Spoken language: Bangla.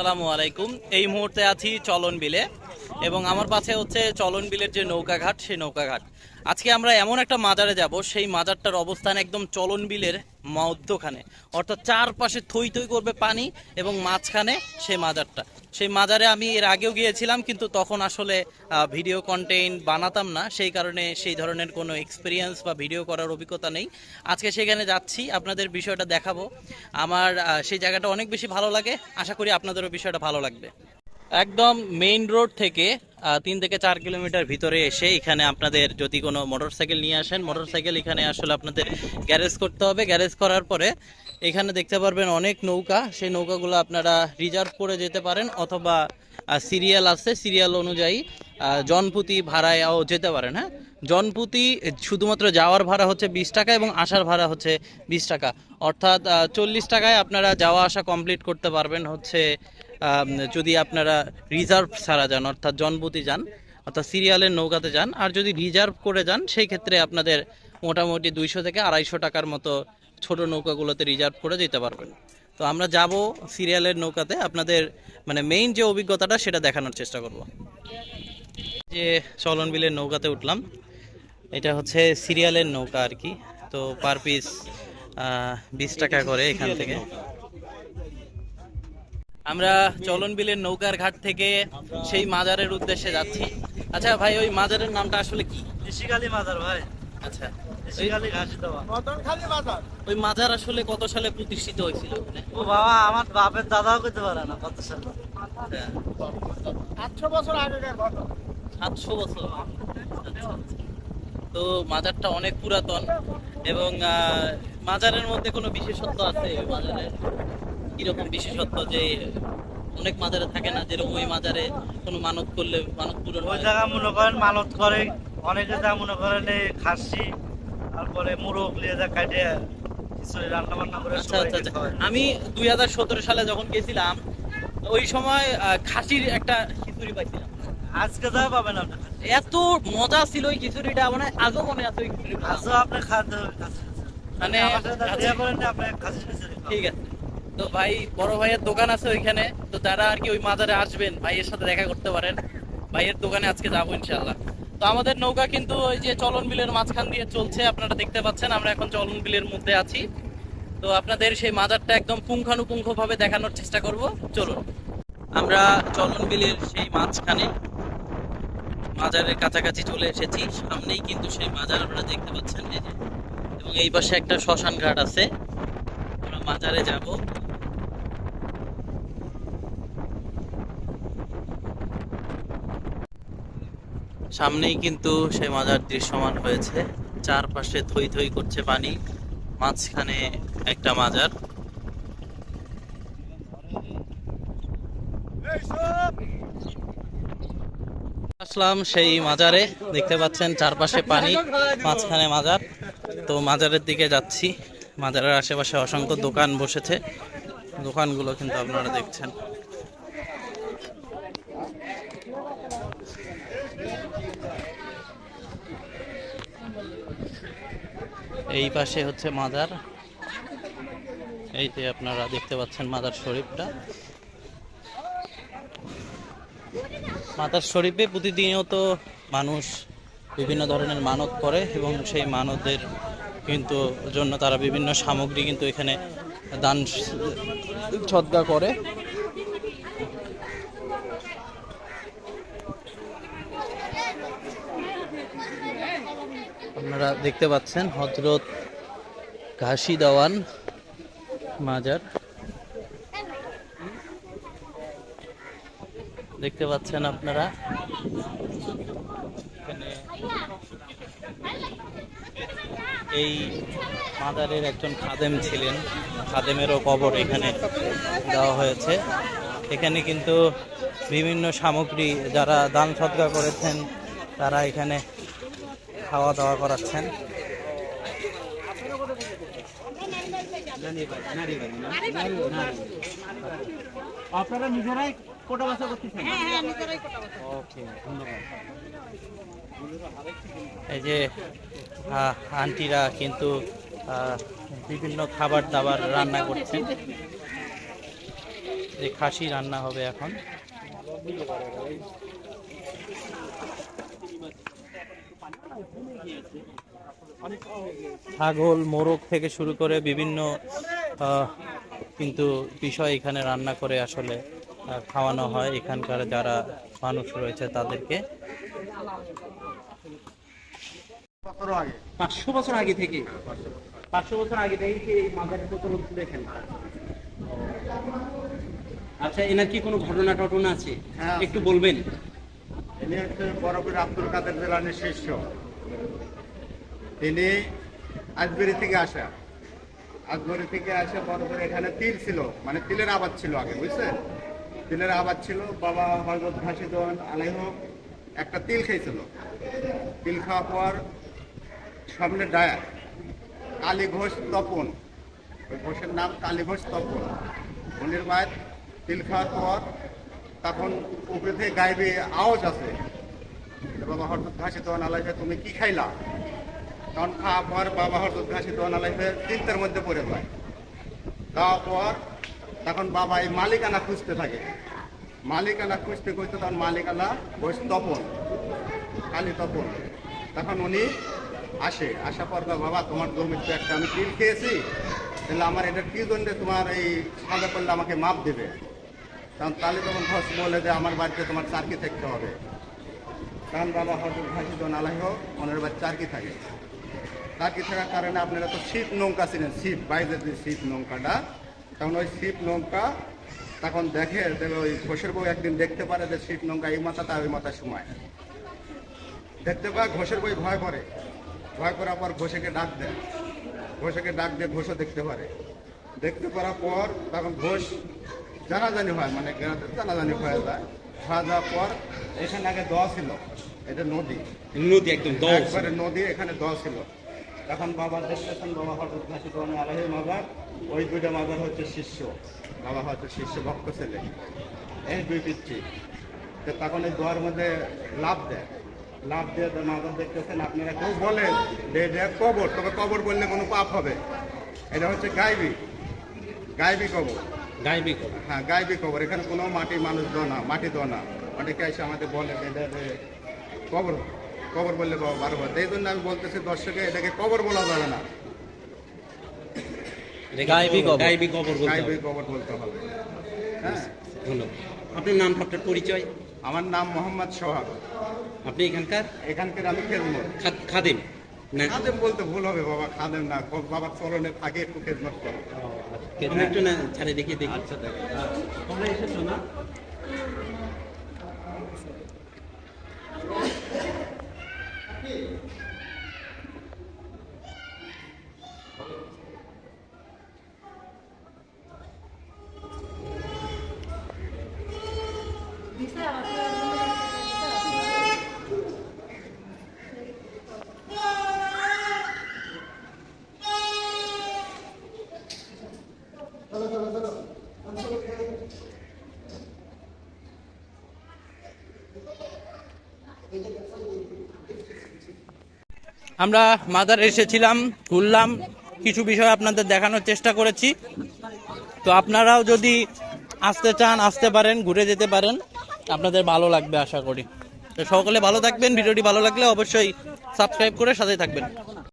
আসসালামু আলাইকুম। এই মুহূর্তে আছি চলন বিলে। এবং আমার পাশে হচ্ছে চলন বিলের যে নৌকাঘাট, সেই নৌকাঘাট। আজকে আমরা এমন একটা মাজারে যাব, সেই মাজারটার অবস্থান একদম চলন বিলের মধ্যখানে অর্থাৎ চারপাশে থই থই করবে পানি এবং মাঝখানে সেই মাজারটা। সেই মাজারে আমি এর আগেও গিয়েছিলাম, কিন্তু তখন আসলে ভিডিও কন্টেন্ট বানাতাম না। সেই কারণে সেই ধরনের কোনো এক্সপিরিয়েন্স বা ভিডিও করার অভিজ্ঞতা নেই। আজকে সেখানে যাচ্ছি, আপনাদের বিষয়টা দেখাবো। আমার সেই জায়গাটা অনেক বেশি ভালো লাগে। আশা করি আপনাদেরও বিষয়টা ভালো লাগবে। একদম মেইন রোড থেকে তিন থেকে চার কিলোমিটার ভিতরে এসে এখানে আপনাদের যদি কোনো মোটরসাইকেল নিয়ে আসেন মোটরসাইকেল এখানে আসলে আপনাদের গ্যারেজ করতে হবে। গ্যারেজ করার পরে এখানে দেখতে পারবেন অনেক নৌকা। সেই নৌকাগুলো আপনারা রিজার্ভ করে যেতে পারেন অথবা সিরিয়াল আছে। সিরিয়াল অনুযায়ী জনপুতি ভাড়ায়ও যেতে পারেন হ্যাঁ? জনপ্রতি শুধুমাত্র যাওয়ার ভাড়া হচ্ছে বিশ টাকা এবং আসার ভাড়া হচ্ছে বিশ টাকা। অর্থাৎ চল্লিশ টাকায় আপনারা যাওয়া আসা কমপ্লিট করতে পারবেন হচ্ছে যদি আপনারা রিজার্ভ ছাড়া যান, অর্থাৎ জনবতি যান, অর্থাৎ সিরিয়ালের নৌকাতে যান, আর যদি রিজার্ভ করে যান সেই ক্ষেত্রে আপনাদের মোটামুটি দুইশো থেকে আড়াইশো টাকার মতো ছোট নৌকাগুলোতে রিজার্ভ করে যেতে পারবেন। তো আমরা যাব সিরিয়ালের নৌকাতে। আপনাদের মানে মেইন যে অভিজ্ঞতাটা, সেটা দেখানোর চেষ্টা করব। যে চলন বিলের নৌকাতে উঠলাম, এটা হচ্ছে সিরিয়ালের নৌকা আর কি। তো পার পিস বিশ টাকা করে এখান থেকে। আমরা চলন বিলের নৌকার ঘাট থেকে সেই মাজারের উদ্দেশ্যে যাচ্ছি। আচ্ছা ভাই ওই মাজারের নামটা আসলে কি? মাজার ভাই। আচ্ছা ওই মাজার আসলে কত সালে প্রতিষ্ঠিত হয়েছিল ও বাবা আমার বাপের দাদাও করতে পারে না কত সাল। সাতশো বছর। আচ্ছা, আচ্ছা। তো মাজারটা অনেক পুরাতন এবং আহ, মাজারের মধ্যে কোনো বিশেষত্ব আছে? ওই মাজারের কীরকম বিশেষত্ব যে অনেক মাজারে থাকে না যেরকম ওই মাজারে কোনো মানত করলে মানত পূরণ ওই জায়গা মনে করেন মানত করে অনেকে যা মনে করেন এই খাসি তারপরে মুরগ লিয়ে যা কাটে আচ্ছা আচ্ছা আচ্ছা। আমি দুই হাজার সতেরো সালে যখন গেছিলাম ওই সময় খাসির একটা খিচুড়ি পাইছিলাম। আজকে যা পাবেন এত মজা ছিল ওই খিচুড়িটা মানে আজও মনে আছে ওই খিচুড়ি আজও আপনি খাদ্য মানে আচ্ছা, খিচুড়ি খাওয়ান। ঠিক আছে। তো ভাই বড় ভাইয়ের দোকান আছে ওইখানে। তো যারা আর কি ওই মাজারে আসবেন ভাইয়ের সাথে দেখা করতে পারেন। ভাইয়ের দোকানে আজকে যাব ইনশাল্লাহ তো আমাদের নৌকা কিন্তু ওই যে চলন বিলের মাঝখান দিয়ে চলছে আপনারা দেখতে পাচ্ছেন আমরা এখন চলন বিলের মধ্যে আছি। তো আপনাদের সেই মাজারটা একদম পুঙ্খানুপুঙ্খ ভাবে দেখানোর চেষ্টা করব। চলুন। আমরা চলন বিলের সেই মাঝখানে মাজারের কাছাকাছি চলে এসেছি। সামনেই কিন্তু সেই মাজার আপনারা দেখতে পাচ্ছেন এই যে এই পাশে একটা শ্মশান ঘাট আছে। আমরা মাজারে যাব। সামনেই কিন্তু সে মাজার দৃশ্যমান হয়েছে। চারপাশে থই থই করছে পানি। মাঝখানে একটা মাজার। আসলাম সেই মাজারে। দেখতে পাচ্ছেন চারপাশে পানি, মাঝখানে মাজার। তো মাজারের দিকে যাচ্ছি। মাজারের আশেপাশে অসংখ্য দোকান বসেছে। দোকানগুলো কিন্তু আপনারা দেখছেন। এই পাশে হচ্ছে মাজার। এই যে আপনারা দেখতে পাচ্ছেন মাজার শরীফটা। মাতার শরীফে প্রতিনিয়ত মানুষ বিভিন্ন ধরনের মানত করে এবং সেই মানতের কিন্তু জন্য তারা বিভিন্ন সামগ্রী কিন্তু এখানে দান ছদ্গা করে। আপনারা দেখতে পাচ্ছেন হজরত ঘাসি দেওয়ান মাজার। দেখতে পাচ্ছেন আপনারা। এই মাদারের একজন খাদেম ছিলেন। খাদেমেরও কবর এখানে দেওয়া হয়েছে। এখানে কিন্তু বিভিন্ন সামগ্রী যারা দান সদ্গা করেছেন, তারা এখানে খাওয়া দাওয়া করাচ্ছেন। আপনারা নিজেরাই কোটা বাসা করতেছেন? ওকে ধন্যবাদ। এই যে আন্টিরা কিন্তু বিভিন্ন খাবার দাবার রান্না করছেন। যে খাসি রান্না হবে এখন। ছাগল মোরগ থেকে শুরু করে বিভিন্ন কিন্তু বিষয় এখানে রান্না করে আসলে খাওয়ানো হয় এখানকার যারা মানুষ রয়েছে তাদেরকে। পাঁচশো বছর আগে থেকে পাঁচশো বছর আগে থেকে এই মাজারের প্রচলন দেখেন আচ্ছা এনার কি কোনো ঘটনা টটনা আছে? হ্যাঁ। একটু বলবেন। ইনি হচ্ছে বরফের আব্দুল কাদের জেলানির শিষ্য। তিনি আজমেরি থেকে আসা। আজমেরি থেকে আসা বরফের এখানে তিল ছিল মানে তিলের আবাদ ছিল আগে বুঝছেন? তিলের আবাদ ছিল, বাবা হজরত ঘাসিদন হোক একটা তিল খেয়েছিল। তিল খাওয়ার পর সামনে ডায়া কালী ঘোষ তপন। ওই ঘোষের নাম কালী ঘোষ তপন। উনির মায়ের তিল খাওয়ার পর তখন উপরে থেকে গাইবে আওয়াজ আছে। বাবা হরদত ঘাসি দোয়ান আলাইফে তুমি কি খাইলা? তখন খাওয়ার পর বাবা হরদত ঘাসি দোয়ান আলাইফে মধ্যে পড়ে যায়। দেওয়ার পর তখন বাবা এই মালিকানা খুঁজতে থাকে। মালিকানা খুঁজতে খুঁজতে তখন মালিকানা বস তপন, কালী তপন। তখন উনি আসে, আসার পর বাবা, তোমার জমির তো একটা আমি তিল খেয়েছি। তাহলে আমার এটা কি জন্য তোমার এই সাজা করলে আমাকে মাপ দেবে? তখন তাহলে তখন ঘোষ বলে যে, আমার বাড়িতে তোমার চারকি থাকতে হবে। কারণ বাবা হজরত ভাসিদ নালাহ ওনার বাড়ি চারকি থাকে। চারকি থাকার কারণে আপনারা তো ছিপ নৌকা ছিলেন ছিপ বাইরের যে ছিপ নৌকাটা তখন ওই শিব নৌকা তখন দেখে ওই ঘোষের বউ একদিন দেখতে পারে যে শিব নৌকা এই মাথা মাথাটা ওই মাথার সময়। দেখতে পায় ঘোষের বই ভয় করে। ভয় করার পর ঘোষেকে ডাক দেয়। ঘোষেকে ডাক দিয়ে ঘোষও দেখতে পারে। দেখতে পারার পর তখন ঘোষ জানাজানি হয় মানে জানাজানি হয়ে যায়। হয়ে যাওয়ার পর এখানে আগে দোয়া ছিল এটা নদী। নদী একদম দশ নদী এখানে দোয়া ছিল। তখন বাবা দেখতেছেন বাবা হঠাৎ ঘাসি দোয়ানি আলাহি মাজার ওই দুইটা মাজার হচ্ছে শিষ্য। বাবা হচ্ছে শিষ্য ভক্ত ছেলে। এই দুই পিচ্ছি তো তখন এই দোয়ার মধ্যে লাভ দেয়। লাভ দিয়ে মাজার দেখতেছেন আপনারা কেউ বলেন যে এটা কবর তবে কবর বললে কোনো পাপ হবে। এটা হচ্ছে গাইবি। গাইবি কবর। গাইবি কবর। হ্যাঁ গাইবি কবর। এখানে কোনো মাটি মানুষ দো না মাটি দো না। অনেকে এসে আমাদের বলে এটা কবর। কবর বললে বাবা বারবার এই জন্য আমি বলতেছি দর্শকে এটাকে কবর বলা যাবে না। গাইবি কবর। গাইবি কবর বলতে হবে। কবর বলতে হবে। হ্যাঁ? ধন্যবাদ। আপনার নাম আপনার পরিচয়? আমার নাম মোহাম্মদ সোহাগ। আপনি এখানকার? এখানকার আমি খেদমত। খাদেম। খাদেম বলতে ভুল হবে বাবা খাদেম না। বাবার চরণে থাকে একটু খেদমত করো। একটু না ছাড়ে দেখিয়ে দেখি। আচ্ছা দেখো। তোমরা এসেছ না? আমরা মাদার এসেছিলাম, ঘুরলাম, কিছু বিষয় আপনাদের দেখানোর চেষ্টা করেছি। তো আপনারাও যদি আসতে চান, আসতে পারেন, ঘুরে যেতে পারেন, আপনাদের ভালো লাগবে আশা করি। তো সকলে ভালো থাকবেন, ভিডিওটি ভালো লাগলে অবশ্যই সাবস্ক্রাইব করে সাথে থাকবেন।